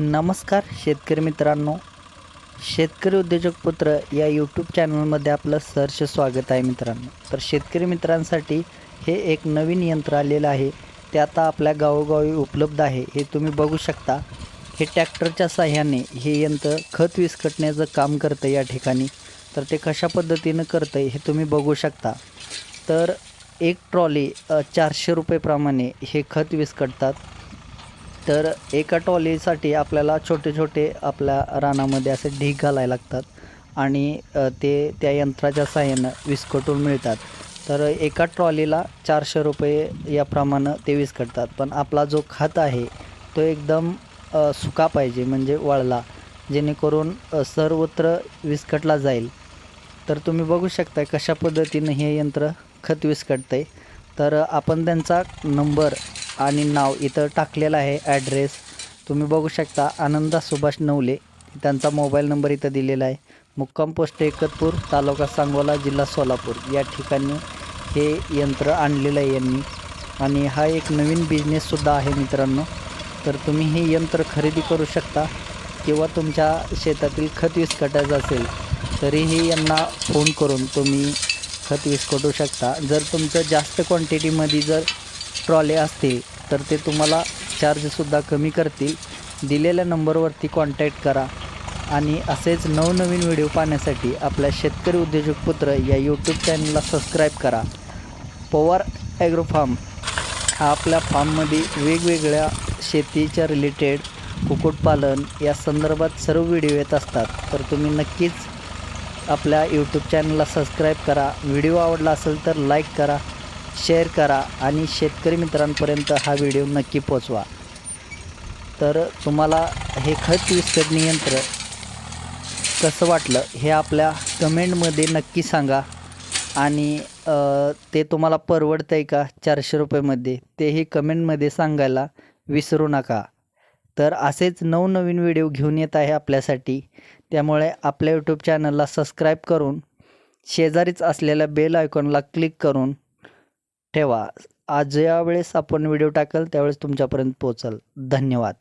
नमस्कार शेतकरी मित्रांनो. शेतकरी उद्योजक पुत्र या यूट्यूब चॅनलमध्ये आपलं सहर्ष स्वागत आहे मित्रांनो. तर शेतकरी मित्रांसाठी हे एक नवीन यंत्र आलेलं आहे. ते आता आपल्या गावोगावी उपलब्ध आहे. हे तुम्ही बघू शकता. हे ट्रॅक्टरच्या साह्याने हे यंत्र खत विस्कटण्याचं काम करतं या ठिकाणी. तर ते कशा पद्धतीनं करतं हे तुम्ही बघू शकता. तर एक ट्रॉली चारशे रुपयेप्रमाणे हे खत विस्कटतात. तर एका ट्रॉलीसाठी आपल्याला छोटे छोटे आपल्या रानामध्ये असे ढीग घालायला लागतात आणि ते त्या यंत्राच्या साहाय्यानं विस्कटून मिळतात. तर एका ट्रॉलीला चारशे रुपये याप्रमाणे ते विस्कटतात. पण आपला जो खत आहे तो एकदम सुका पाहिजे म्हणजे वळला जेणेकरून सर्वत्र विस्कटला जाईल. तर तुम्ही बघू शकता कशा पद्धतीनं हे यंत्र खत विस्कटतं आहे तर आपण त्यांचा नंबर आणि नाव इथं टाकलेलं आहे ॲड्रेस तुम्ही बघू शकता आनंदा सुभाष नवले. त्यांचा मोबाईल नंबर इथं दिलेला आहे. मुक्काम पोस्ट एकतपूर तालुका सांगोला जिल्हा सोलापूर. या ठिकाणी हे यंत्र आणलेलं आहे यांनी. आणि हा एक नवीन बिझनेससुद्धा आहे मित्रांनो. तर तुम्ही हे यंत्र खरेदी करू शकता किंवा तुमच्या शेतातील खत विस्कटायचं असेल तरीही यांना फोन करून तुम्ही खत विस्कटू शकता. जर तुमचं जास्त क्वांटिटीमध्ये जर ट्रॉले असतील तर ते तुम्हाला चार्जसुद्धा कमी करतील. दिलेल्या नंबरवरती कॉन्टॅक्ट करा. आणि असेच नवनवीन व्हिडिओ पाहण्यासाठी आपल्या शेतकरी उद्योजक पुत्र या यूट्यूब चॅनलला सबस्क्राईब करा. पवार ॲग्रो फार्म हा आपल्या फार्ममध्ये वेगवेगळ्या शेतीच्या रिलेटेड कुक्कुटपालन या संदर्भात सर्व व्हिडिओ येत असतात. तर तुम्ही नक्कीच आपल्या यूट्यूब चॅनलला सबस्क्राईब करा. व्हिडिओ आवडला असेल तर लाईक करा. शेअर करा आणि शेतकरी मित्रांपर्यंत हा व्हिडिओ नक्की पोचवा. तर तुम्हाला हे खत विस्कटणी यंत्र कसं वाटलं हे आपल्या कमेंटमध्ये नक्की सांगा. आणि ते तुम्हाला परवडतं आहे का चारशे रुपयेमध्ये तेही कमेंटमध्ये सांगायला विसरू नका. तर असेच नवनवीन व्हिडिओ घेऊन येत आहे आपल्यासाठी. त्यामुळे आपल्या यूट्यूब चॅनलला सबस्क्राईब करून शेजारीच असलेल्या बेल आयकॉनला क्लिक करून ठेवा. आज ज्या वेळेस आपण व्हिडिओ टाकेल त्यावेळेस तुमच्यापर्यंत पोचल धन्यवाद.